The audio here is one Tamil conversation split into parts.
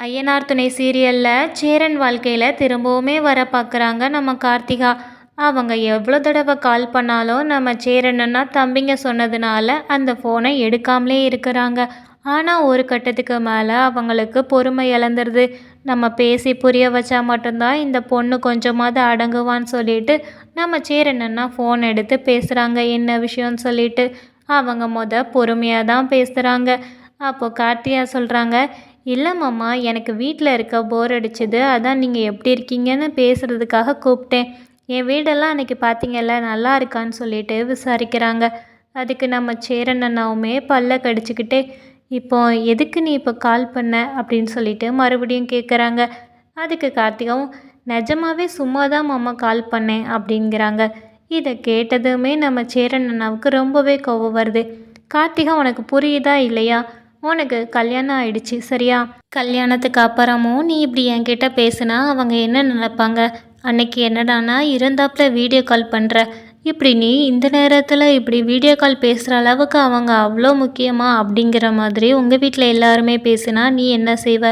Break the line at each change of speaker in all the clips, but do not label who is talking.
ஐயனார் துணை சீரியலில் சேரன் வாழ்க்கையில் திரும்பவுமே வர பார்க்குறாங்க நம்ம கார்த்திகா. அவங்க எவ்வளோ தடவை கால் பண்ணாலும் நம்ம சேரன்னா தம்பிங்க சொன்னதுனால அந்த ஃபோனை எடுக்காமலே இருக்கிறாங்க. ஆனால் ஒரு கட்டத்துக்கு மேலே அவங்களுக்கு பொறுமை இழந்துருது. நம்ம பேசி புரிய வச்சா மட்டும்தான் இந்த பொண்ணு கொஞ்சமாவது அடங்குவான்னு சொல்லிட்டு நம்ம சேரன்னா ஃபோன் எடுத்து பேசுகிறாங்க என்ன விஷயம்னு சொல்லிட்டு. அவங்க முத பொறுமையாக தான் பேசுகிறாங்க அப்போது கார்த்திகா சொல்கிறாங்க இல்லை மாமா எனக்கு வீட்டில் இருக்க போர் அடிச்சுது. அதான் நீங்கள் எப்படி இருக்கீங்கன்னு பேசுகிறதுக்காக கூப்பிட்டேன். என் வீடெல்லாம் அன்றைக்கி பார்த்தீங்கல்ல நல்லா இருக்கான்னு சொல்லிட்டு விசாரிக்கிறாங்க. அதுக்கு நம்ம சேரன் அண்ணாவுமே பல்ல கடிச்சிக்கிட்டே இப்போ எதுக்கு நீ இப்போ கால் பண்ண? அப்படின்னு சொல்லிட்டு மறுபடியும் கேட்குறாங்க அதுக்கு கார்த்திகாவும் நிஜமாவே சும்மா தான் மாமா கால் பண்ணேன் அப்படிங்கிறாங்க. இதை கேட்டதுமே நம்ம சேரன் அண்ணாவுக்கு ரொம்பவே கோவம் வருது. கார்த்திகா உனக்கு புரியுதா இல்லையா? உனக்கு கல்யாணம் ஆயிடுச்சு சரியா? கல்யாணத்துக்கு அப்புறமும் நீ இப்படி என்கிட்ட பேசுனா அவங்க என்ன நினைப்பாங்க? அன்னைக்கு என்னடானா இருந்தாப்புல வீடியோ கால் பண்ணுற இப்படி நீ இந்த நேரத்தில் இப்படி வீடியோ கால் பேசுகிற அளவுக்கு அவங்க அவ்வளோ முக்கியமா அப்படிங்கிற மாதிரி உங்கள் வீட்டில் எல்லாருமே பேசுனா நீ என்ன செய்வ?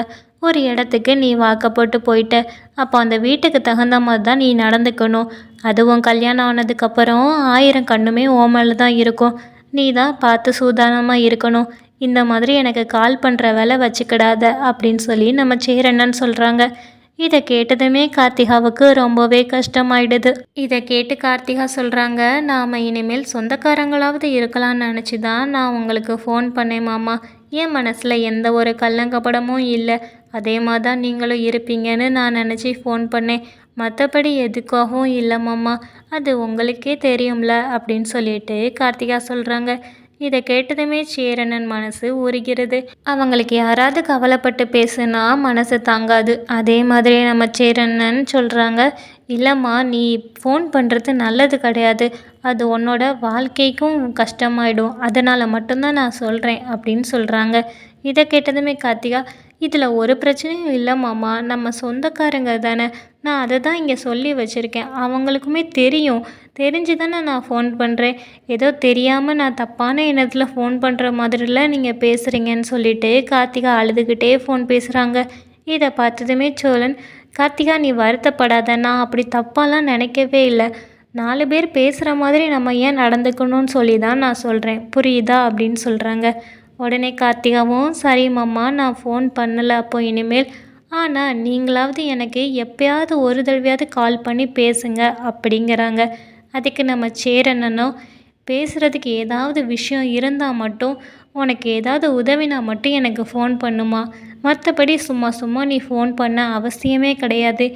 ஒரு இடத்துக்கு நீ வாக்கப்பட்டு போயிட்ட. அப்போ அந்த வீட்டுக்கு தகுந்த மாதிரி தான் நீ நடந்துக்கணும். அதுவும் கல்யாணம் ஆனதுக்கப்புறம் ஆயிரம் கண்ணுமே ஓமலில் தான் இருக்கும். நீ தான் பார்த்து சூதானமாக இருக்கணும். இந்த மாதிரி எனக்கு கால் பண்ணுற வேலை வச்சுக்கிடாத அப்படின்னு சொல்லி நம்ம சேரண்ணன் சொல்கிறாங்க இதை கேட்டதுமே கார்த்திகாவுக்கு ரொம்பவே கஷ்டமாயிடுது. இதை கேட்டு கார்த்திகா சொல்கிறாங்க நாம் இனிமேல் சொந்தக்காரங்களாவது இருக்கலாம்னு நினச்சி தான் நான் உங்களுக்கு ஃபோன் பண்ணேன் மாமா. என் மனசில் எந்த ஒரு கல்லங்கப்படமும் இல்லை. அதே மாதிரி தான் நீங்களும் இருப்பீங்கன்னு நான் நினச்சி ஃபோன் பண்ணேன். மற்றபடி எதுக்காகவும் இல்லை மாமா. அது உங்களுக்கே தெரியும்ல அப்படின்னு சொல்லிட்டு கார்த்திகா சொல்கிறாங்க இதை கேட்டதுமே சேரணன் மனசு உருகிறது அவங்களுக்கு யாராவது கவலைப்பட்டு பேசுனா மனசு தாங்காது. அதே மாதிரி நம்ம சேரண்ணன் சொல்கிறாங்க இல்லைம்மா நீ ஃபோன் பண்ணுறது நல்லது கிடையாது. அது உன்னோட வாழ்க்கைக்கும் கஷ்டமாயிடும். அதனால் மட்டும்தான் நான் சொல்கிறேன் அப்படின்னு சொல்கிறாங்க இதை கேட்டதுமே கார்த்திகா இதில் ஒரு பிரச்சனையும் இல்லை மாமா. நம்ம சொந்தக்காரங்க தானே. நான் அதை தான் இங்கே சொல்லி வச்சுருக்கேன். அவங்களுக்குமே தெரியும். தெரிஞ்சு தானே நான் ஃபோன் பண்ணுறேன். ஏதோ தெரியாமல் நான் தப்பான எண்ணத்தில் ஃபோன் பண்ணுற மாதிரிலாம் நீங்கள் பேசுகிறீங்கன்னு சொல்லிட்டு கார்த்திகா அழுதுகிட்டே ஃபோன் பேசுகிறாங்க. இதை பார்த்ததுமே சோழன் கார்த்திகா நீ வருத்தப்படாத. நான் அப்படி தப்பாலாம் நினைக்கவே இல்லை. நாலு பேர் பேசுகிற மாதிரி நம்ம ஏன் நடந்துக்கணும்னு சொல்லி தான் நான் சொல்கிறேன். புரியுதா? அப்படின்னு சொல்கிறாங்க. உடனே கார்த்திகாவும் சரி மாமா நான் ஃபோன் பண்ணலை அப்போ இனிமேல் ஆனால் நீங்களாவது எனக்கு எப்பயாவது ஒரு தடவையாவது கால் பண்ணி பேசுங்க அப்படிங்கிறாங்க. அதுக்கு நம்ம சேரனோ பேசுகிறதுக்கு ஏதாவது விஷயம் இருந்தால் மட்டும் உனக்கு ஏதாவது உதவினா மட்டும் எனக்கு ஃபோன் பண்ணுமா? மற்றபடி சும்மா சும்மா நீ ஃபோன் பண்ண அவசியமே கிடையாது.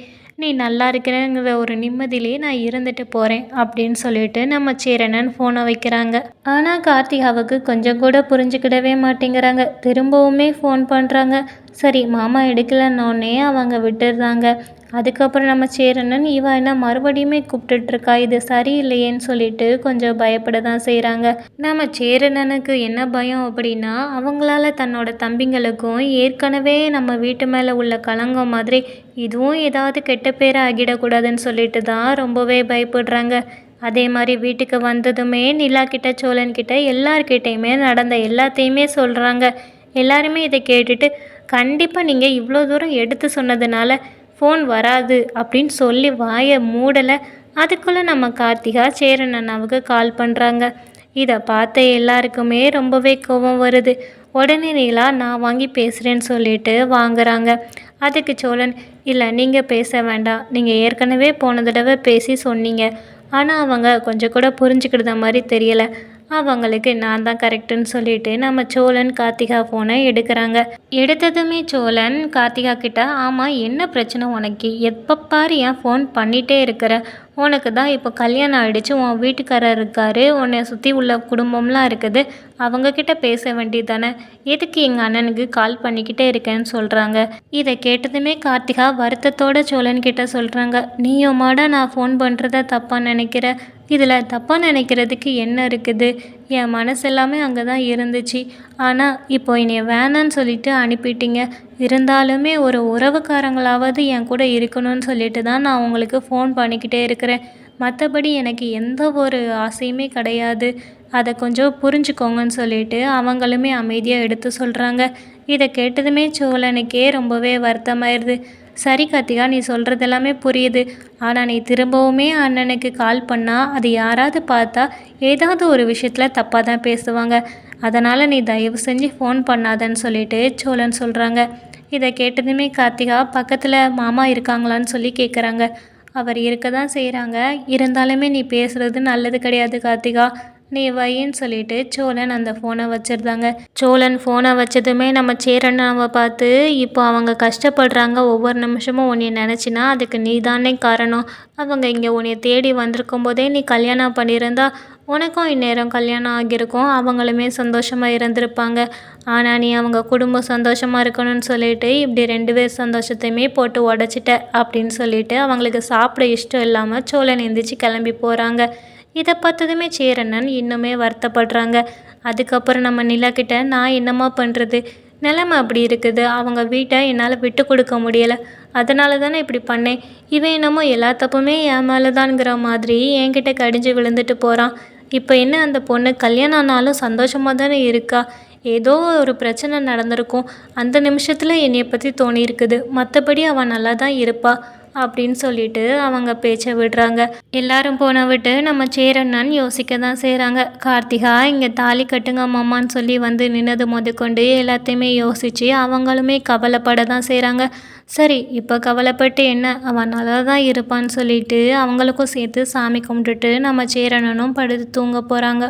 நீ நல்லா இருக்கிறங்கிற ஒரு நிம்மதியிலே நான் இருந்துட்டு போகிறேன் அப்படின்னு சொல்லிட்டு நம்ம சேரனன் ஃபோனை வைக்கிறாங்க. ஆனால் கார்த்திகாவுக்கு கொஞ்சம் கூட புரிஞ்சுக்கிடவே மாட்டேங்கிறாங்க. திரும்பவுமே ஃபோன் பண்ணுறாங்க சரி மாமா எடுக்கலன்னொன்னே அவங்க விட்டுடுறாங்க. அதுக்கப்புறம் நம்ம சேரனன் இவன் என்ன மறுபடியுமே கூப்பிட்டுட்ருக்கா? இது சரியில்லையேன்னு சொல்லிட்டு கொஞ்சம் பயப்பட தான் செய்கிறாங்க நம்ம சேரனனுக்கு என்ன பயம் அப்படின்னா அவங்களால தன்னோட தம்பிங்களுக்கும் ஏற்கனவே நம்ம வீட்டு மேலே உள்ள கலங்கம் மாதிரி இதுவும் ஏதாவது கெட்ட பேர் ஆகிடக்கூடாதுன்னு சொல்லிட்டு தான் ரொம்பவே பயப்படுறாங்க. அதே மாதிரி வீட்டுக்கு வந்ததுமே நிலா கிட்ட சோழன் கிட்ட எல்லார்கிட்டையுமே நடந்த எல்லாத்தையுமே சொல்கிறாங்க எல்லாருமே இதை கேட்டுட்டு கண்டிப்பாக நீங்கள் இவ்வளோ தூரம் எடுத்து சொன்னதுனால ஃபோன் வராது அப்படின்னு சொல்லி வாயை மூடலை. அதுக்குள்ளே நம்ம கார்த்திகா சேரன் அண்ணாவுக்கு கால் பண்ணுறாங்க இதை பார்த்த எல்லாருக்குமே ரொம்பவே கோபம் வருது. உடனே நீலா நான் வாங்கி பேசுகிறேன்னு சொல்லிட்டு வாங்குறாங்க. அதுக்கு சோழன் இல்லை நீங்கள் பேச வேண்டாம். நீங்கள் ஏற்கனவே போன தடவை பேசி சொன்னீங்க. ஆனால் அவங்க கொஞ்சம் கூட புரிஞ்சுக்கிட்ட மாதிரி தெரியலை. அவங்களுக்கு நான் தான் கரெக்டுன்னு சொல்லிட்டு நம்ம சோழன் கார்த்திகா ஃபோனை எடுக்கிறாங்க. எடுத்ததுமே சோழன் கார்த்திகா கிட்ட ஆமாம் என்ன பிரச்சனை உனக்கு? எப்போ பாரு ஏன் ஃபோன் பண்ணிகிட்டே இருக்கிற. உனக்கு தான் இப்போ கல்யாணம் ஆகிடுச்சு உன் வீட்டுக்காரர் இருக்கார் உன்னை சுற்றி உள்ள குடும்பம்லாம் இருக்குது அவங்கக்கிட்ட பேச வேண்டியது தானே எதுக்கு எங்கள் அண்ணனுக்கு கால் பண்ணிக்கிட்டே இருக்கேன்னு சொல்கிறாங்க இதை கேட்டதுமே கார்த்திகா வருத்தத்தோட சோழன்கிட்ட சொல்கிறாங்க நீயும் மாட நான் ஃபோன் பண்ணுறத தப்பாக நினைக்கிற? இதில் தப்பாக நினைக்கிறதுக்கு என்ன இருக்குது? என் மனசு எல்லாமே அங்கே தான் இருந்துச்சு. ஆனால் இப்போ என்னை வேணான்னு சொல்லிட்டு அனுப்பிட்டீங்க. இருந்தாலுமே ஒரு உறவுக்காரங்களாவது என் கூட இருக்கணும்னு சொல்லிட்டு தான் நான் உங்களுக்கு ஃபோன் பண்ணிக்கிட்டே இருக்கிறேன். மற்றபடி எனக்கு எந்த ஒரு ஆசையுமே கிடையாது. அதை கொஞ்சம் புரிஞ்சுக்கோங்கன்னு சொல்லிட்டு அவங்களுமே அமைதியாக எடுத்து சொல்கிறாங்க இதை கேட்டதுமே சோழனுக்கே ரொம்பவே வருத்தமாயிருது. சரி கார்த்திகா நீ சொல்கிறது எல்லாமே புரியுது. ஆனால் நீ திரும்பவுமே அண்ணனுக்கு கால் பண்ணால் அது யாராவது பார்த்தா ஏதாவது ஒரு விஷயத்தில் தப்பாக தான் பேசுவாங்க. அதனால் நீ தயவு செஞ்சு ஃபோன் பண்ணாதன்னு சொல்லிட்டு சோழன் சொல்கிறாங்க இதை கேட்டதுமே கார்த்திகா பக்கத்தில் மாமா இருக்காங்களான்னு சொல்லி கேட்குறாங்க அவர் இருக்க தான் செய்கிறாங்க இருந்தாலுமே நீ பேசுகிறது நல்லது கிடையாது கார்த்திகா. நீ வையின்னு சொல்லிட்டு சோழன் அந்த ஃபோனை வச்சிருந்தாங்க. சோழன் ஃபோனை வச்சதுமே நம்ம சேரண்ணாவை பார்த்து இப்போ அவங்க கஷ்டப்படுறாங்க ஒவ்வொரு நிமிஷமும் உன்னை நினச்சினா அதுக்கு நீ தானே காரணம். அவங்க இங்கே உன்னை தேடி வந்திருக்கும் போதே நீ கல்யாணம் பண்ணியிருந்தா உனக்கும் இந்நேரம் கல்யாணம் ஆகியிருக்கும். அவங்களுமே சந்தோஷமாக இருந்திருப்பாங்க. ஆனால் நீ அவங்க குடும்பம் சந்தோஷமாக இருக்கணும்னு சொல்லிட்டு இப்படி ரெண்டு பேர் சந்தோஷத்தையுமே போட்டு உடச்சிட்ட அப்படின்னு சொல்லிட்டு அவங்களுக்கு சாப்பிட இஷ்டம் இல்லாமல் சோழன் எந்திரிச்சு கிளம்பி போகிறாங்க இதை பார்த்ததுமே சேரண்ணன் இன்னுமே வருத்தப்படுறாங்க. அதுக்கப்புறம் நம்ம நிலா கிட்ட நான் என்னம்மா பண்ணுறது நிலமை அப்படி இருக்குது. அவங்க வீட்டை என்னால் விட்டு கொடுக்க முடியலை. அதனால தானே இப்படி பண்ணேன். இவன் என்னமோ எல்லா தப்புமே என் மேலே தான்ங்கிற மாதிரி என்கிட்ட கடிஞ்சு விழுந்துட்டு போகிறான் இப்போ என்ன அந்த பொண்ணு கல்யாணம் ஆனாலும் சந்தோஷமாக தானே இருக்கா? ஏதோ ஒரு பிரச்சனை நடந்திருக்கும். அந்த நிமிஷத்தில் என்னையை பற்றி தோணியிருக்குது. மற்றபடி அவன் நல்லா தான் இருப்பாள் அப்படின்னு சொல்லிட்டு அவங்க பேச்சை விடுறாங்க. எல்லாரும் போன விட்டு நம்ம சேரண்ணன் யோசிக்க தான் செய்கிறாங்க கார்த்திகா இங்கே தாலி கட்டுங்க மாமான்னு சொல்லி வந்து நின்னது முதற்கொண்டு எல்லாத்தையுமே யோசித்து அவங்களுமே கவலைப்பட தான் செய்கிறாங்க சரி இப்போ கவலைப்பட்டு என்ன? அவன் நல்லா தான் இருப்பான்னு சொல்லிட்டு அவங்களுக்கும் சேர்த்து சாமி கும்பிட்டுட்டு நம்ம சேரண்ணனும் படுத்து தூங்க போகிறாங்க